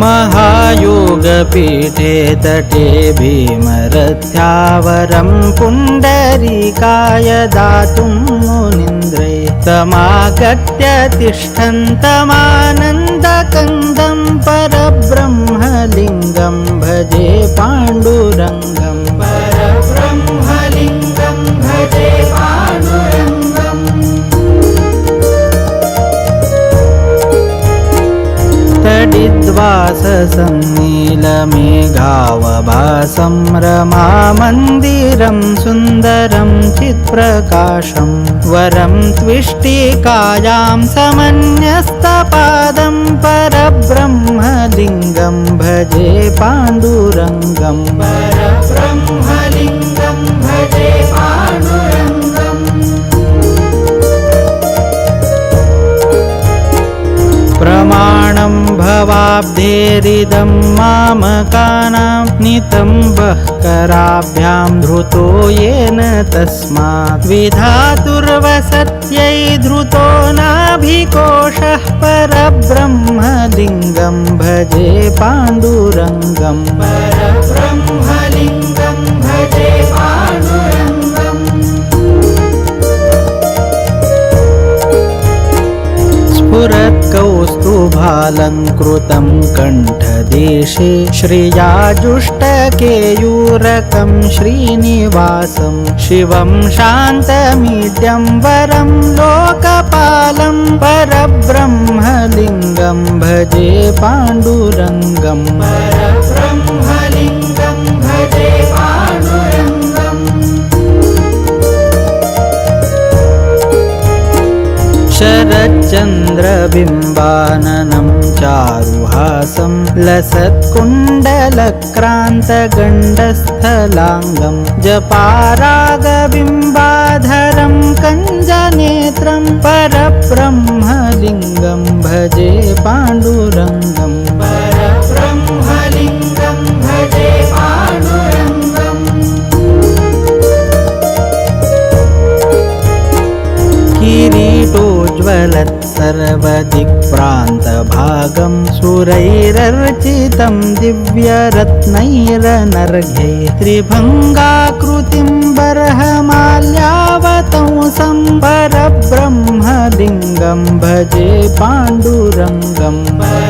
महायोगपीठे तटे भीमरथ्यावरं पुण्डरीकाय दातुं मुनीन्द्रे तमागत्य तिष्ठन्तमानन्दकन्दं परब्रह्मलिङ्गं भजे पाण्डुरङ्गं तडिद्वाससन्नीलमेघावभासं रमामन्दिरं सुन्दरं चित्प्रकाशं वरं त्विष्टिकायां समन्यस्तपादं परब्रह्मलिङ्गं भजे पाण्डुरङ्गं। परब्रह्मलिङ्गं भजे भवाब्धेरिदं मामकानां नितम्बः कराभ्यां धृतो येन तस्मात्। विधातुर्वसत्यै धृतो नाभिकोशः परब्रह्मलिङ्गं भजे पाण्डुरङ्गं परब्रह्मलिङ्गं भजे स्फुरत्कौस्तुभालङ्कृतं कण्ठदेशे श्रियाजुष्टकेयूरकं श्रीनिवासं शिवं शान्तमीड्यं वरं लोकपालं परब्रह्मलिङ्गं भजे पाण्डुरङ्गं शरच्चन्द्रबिम्बाननं चारुहासं लसत्कुण्डलक्रान्तगण्डस्थलाङ्गं जपारागबिम्बाधरं कञ्जनेत्रं परब्रह्मलिङ्गं भजे पाण्डुरङ्गं सर्वदिक्प्रान्तभागं सुरैरर्चितं दिव्यरत्नैरनर्घ्ये त्रिभङ्गाकृतिं बर्हमाल्यावतंसं परब्रह्मलिङ्गं भजे पाण्डुरङ्गं परब्रह्म